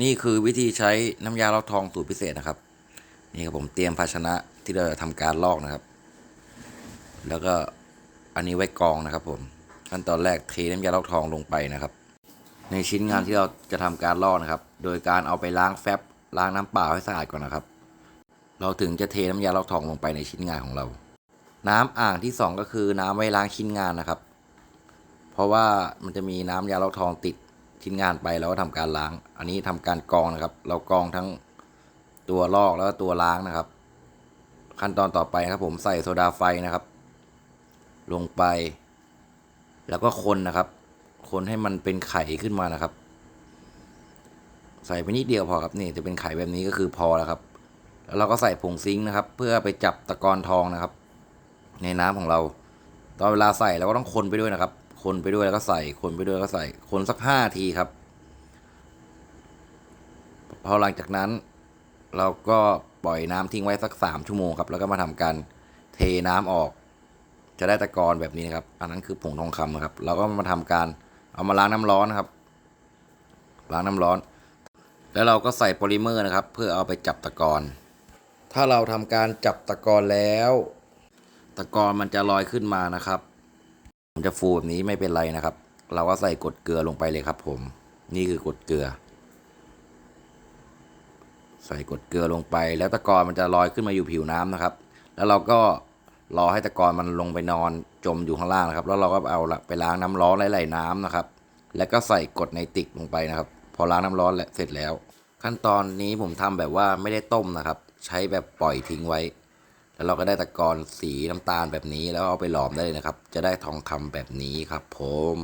นี่คือวิธีใช้น้ำยาลอกทองสูตรพิเศษนะครับ นี่ครับผมเตรียมภาชนะที่เราจะทำการลอกนะครับ แล้วก็อันนี้ไว้กองนะครับผมขั้นตอนแรกเทน้ำยาลอกทองลงไปนะครับ ในชิ้นงานที่เราจะทำการลอกนะครับ โดยการเอาไปล้างแฟบล้างน้ำเปล่าให้สะอาดก่อนนะครับ เราถึงจะเทน้ำยาลอกทองลงไปในชิ้นงานของเรา น้ำอ่างที่สองก็คือน้ำไว้ล้างชิ้นงานนะครับ เพราะว่ามันจะมีน้ำยาลอกทองติด ชิ้นงานไปแล้วก็ทำการล้าง อันนี้ทำการกรองนะครับ เรากรองทั้งตัวลอกแล้วก็ตัวล้างนะครับ ขั้นตอนต่อไปครับ ผมใส่โซดาไฟนะครับ ลงไป แล้วก็คนนะครับ คนให้มันเป็นไข่ขึ้นมานะครับ ใส่ไปนิดเดียวพอครับนี่จะเป็นไข่แบบนี้ก็คือพอแล้วครับ แล้วเราก็ใส่ผงซิงค์นะครับ เพื่อไปจับตะกอนทองนะครับ ในน้ำของเรา ตอนเวลาใส่เราก็ต้องคนไปด้วยนะครับ คนไปด้วยแล้วก็ใส่คนไปด้วยแล้วก็ใส่ คนสักห้าทีครับ พอหลังจากนั้น เราก็ปล่อยน้ำทิ้งไว้สักสามชั่วโมงครับ แล้วก็มาทำการเทน้ำออก จะได้ตะกอนแบบนี้นะครับ อันนั้นคือผงทองคำครับ เราก็มาทำการเอามาล้างน้ำร้อนนะครับ ล้างน้ำร้อน แล้วเราก็ใส่โพลิเมอร์นะครับ เพื่อเอาไปจับตะกอน ถ้าเราทำการจับตะกอนแล้ว ตะกอนมันจะลอยขึ้นมานะครับ ผมจะฟูแบบนี้ไม่เป็นไรนะครับ เราก็ใส่กรดเกลือลงไปเลยครับ ผม นี่คือกรดเกลือ ใส่กรดเกลือลงไป แล้วตะกอนมันจะลอยขึ้นมาอยู่ผิวน้ำนะครับ แล้วเราก็รอให้ตะกอนมันลงไปนอนจมอยู่ข้างล่างนะครับ แล้วเราก็เอาไปล้างน้ำร้อนไหลๆน้ำนะครับ แล้วก็ใส่กรดไนติกลงไปนะครับ พอล้างน้ำร้อนแล้วเสร็จแล้ว ขั้นตอนนี้ผมทำแบบว่าไม่ได้ต้มนะครับ ใช้แบบปล่อยทิ้งไว้ แล้วเราก็ได้ตะกอนสีน้ำตาลแบบนี้แล้วเอาไปหลอมได้เลยนะครับ จะได้ทองคำแบบนี้ครับผม